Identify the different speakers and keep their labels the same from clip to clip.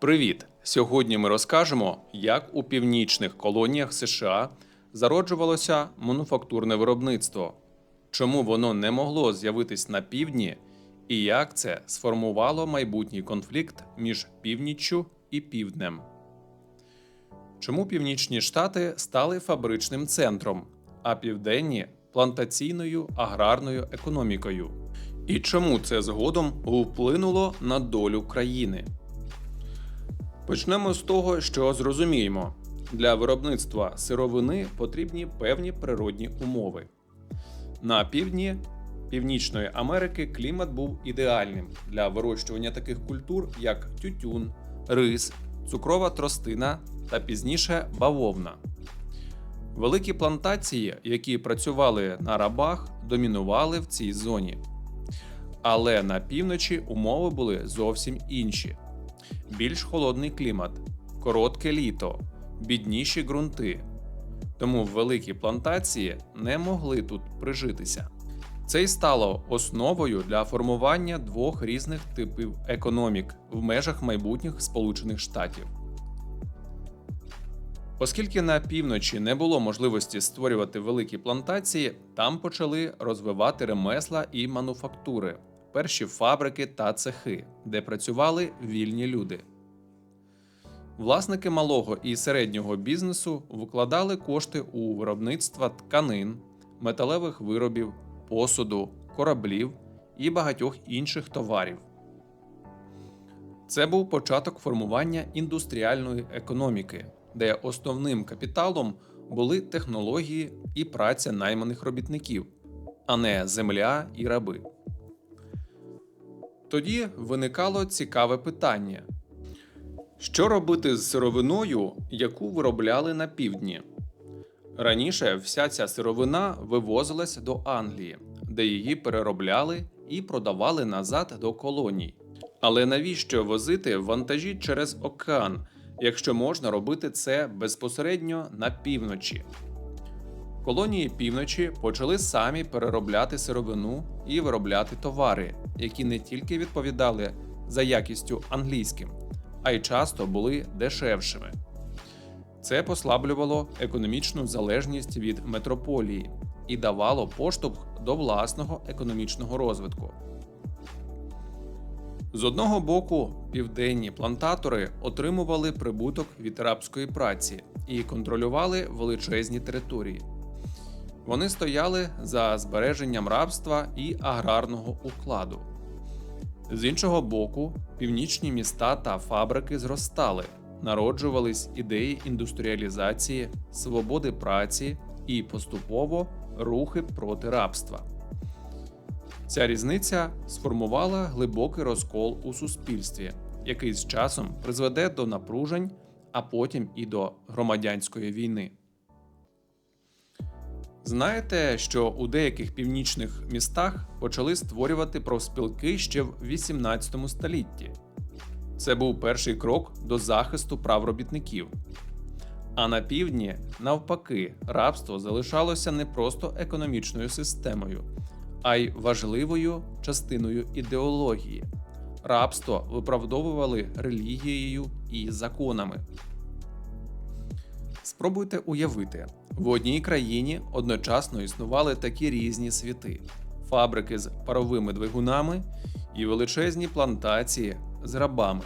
Speaker 1: Привіт! Сьогодні ми розкажемо, як у північних колоніях США зароджувалося мануфактурне виробництво, чому воно не могло з'явитись на півдні, і як це сформувало майбутній конфлікт між північчю і півднем. Чому північні штати стали фабричним центром, а південні плантаційною аграрною економікою? І чому це згодом вплинуло на долю країни? Почнемо з того, що зрозуміємо: для виробництва сировини потрібні певні природні умови. На півдні Північної Америки клімат був ідеальним для вирощування таких культур, як тютюн, рис, цукрова тростина та пізніше бавовна. Великі плантації, які працювали на рабах, домінували в цій зоні. Але на півночі умови були зовсім інші більш холодний клімат, коротке літо, бідніші ґрунти. Тому великі плантації не могли тут прижитися. Це й стало основою для формування двох різних типів економік в межах майбутніх Сполучених Штатів. Оскільки на півночі не було можливості створювати великі плантації, там почали розвивати ремесла і мануфактури, перші фабрики та цехи, де працювали вільні люди. Власники малого і середнього бізнесу вкладали кошти у виробництво тканин, металевих виробів, посуду, кораблів і багатьох інших товарів. Це був початок формування індустріальної економіки, де основним капіталом були технології і праця найманих робітників, а не земля і раби. Тоді виникало цікаве питання: що робити з сировиною, яку виробляли на півдні? Раніше вся ця сировина вивозилась до Англії, де її переробляли і продавали назад до колоній. Але навіщо возити вантажі через океан, якщо можна робити це безпосередньо на півночі? Колонії півночі почали самі переробляти сировину і виробляти товари, які не тільки відповідали за якістю англійським, а й часто були дешевшими. Це послаблювало економічну залежність від метрополії і давало поштовх до власного економічного розвитку. З одного боку, південні плантатори отримували прибуток від рабської праці і контролювали величезні території. Вони стояли за збереженням рабства і аграрного укладу. З іншого боку, північні міста та фабрики зростали, народжувались ідеї індустріалізації, свободи праці і поступово рухи проти рабства. Ця різниця сформувала глибокий розкол у суспільстві, який з часом призведе до напружень, а потім і до громадянської війни. Знаєте, що у деяких північних містах почали створювати профспілки ще в 18 столітті. Це був перший крок до захисту прав робітників. А на півдні, навпаки, рабство залишалося не просто економічною системою, а й важливою частиною ідеології. Рабство виправдовували релігією і законами. Спробуйте уявити, в одній країні одночасно існували такі різні світи: фабрики з паровими двигунами і величезні плантації з рабами.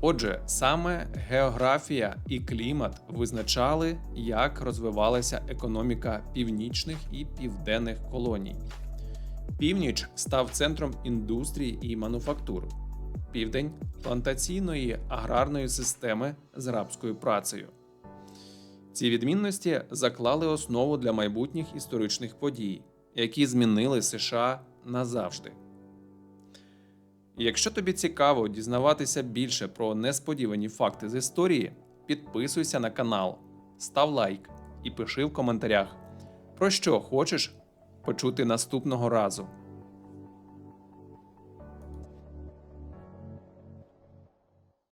Speaker 1: Отже, саме географія і клімат визначали, як розвивалася економіка північних і південних колоній. Північ став центром індустрії і мануфактур, південь плантаційної аграрної системи з рабською працею. Ці відмінності заклали основу для майбутніх історичних подій, які змінили США назавжди. Якщо тобі цікаво дізнаватися більше про несподівані факти з історії, підписуйся на канал, став лайк і пиши в коментарях, про що хочеш почути наступного разу.